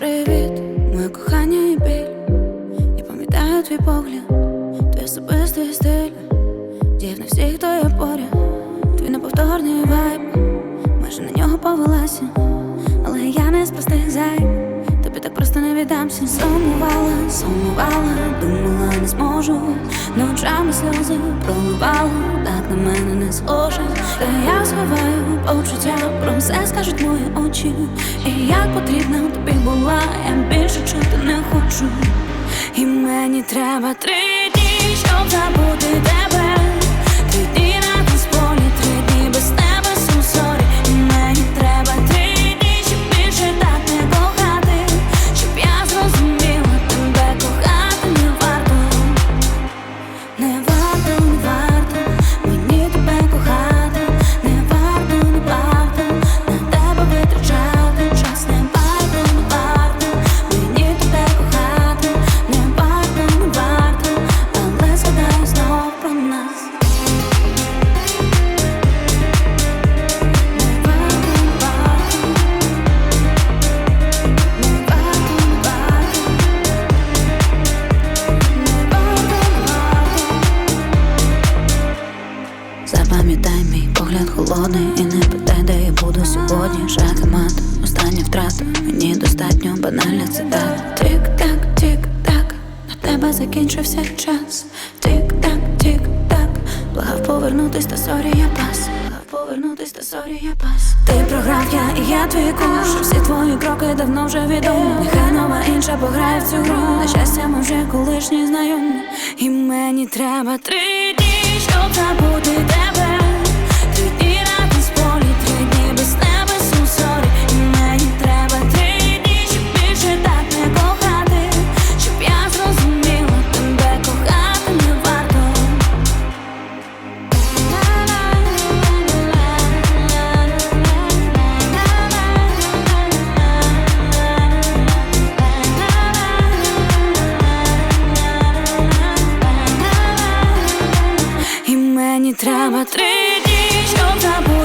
привіт, моє кохання і біль. Я пам'ятаю твій погляд, твій особистий стиль. Діяв на всіх, хто є поряд, твій неповторний вайб майже на нього повелася, але я не з простих зай, тобі так просто не віддамся, сумувала, сумувала не зможу, ночами сльози проливала, так на мене не схоже. Та я сховаю почуття, про все скажуть мої очі. І як потрібна тобі була, я більше чути не хочу. І мені треба три дні, щоб забути тебе. Запам'ятай мій погляд холодний і не питай, де я буду сьогодні. Шах і мат, остання втрата. Мені достатньо банальна цитата. Тик-так, тик-так, на тебе закінчився час. Тик-так, тик-так, благав повернутись, та сорі, я пас. Повернутись, та сорі, я пас. Ти програв, я і я твій куш. Всі твої кроки давно вже відомі. Нехай нова інша пограє в цю гру. На щастя, ми вже колишні знайомі. І мені треба три дні, щоб буде тебе. Мені треба три дні, щоб забути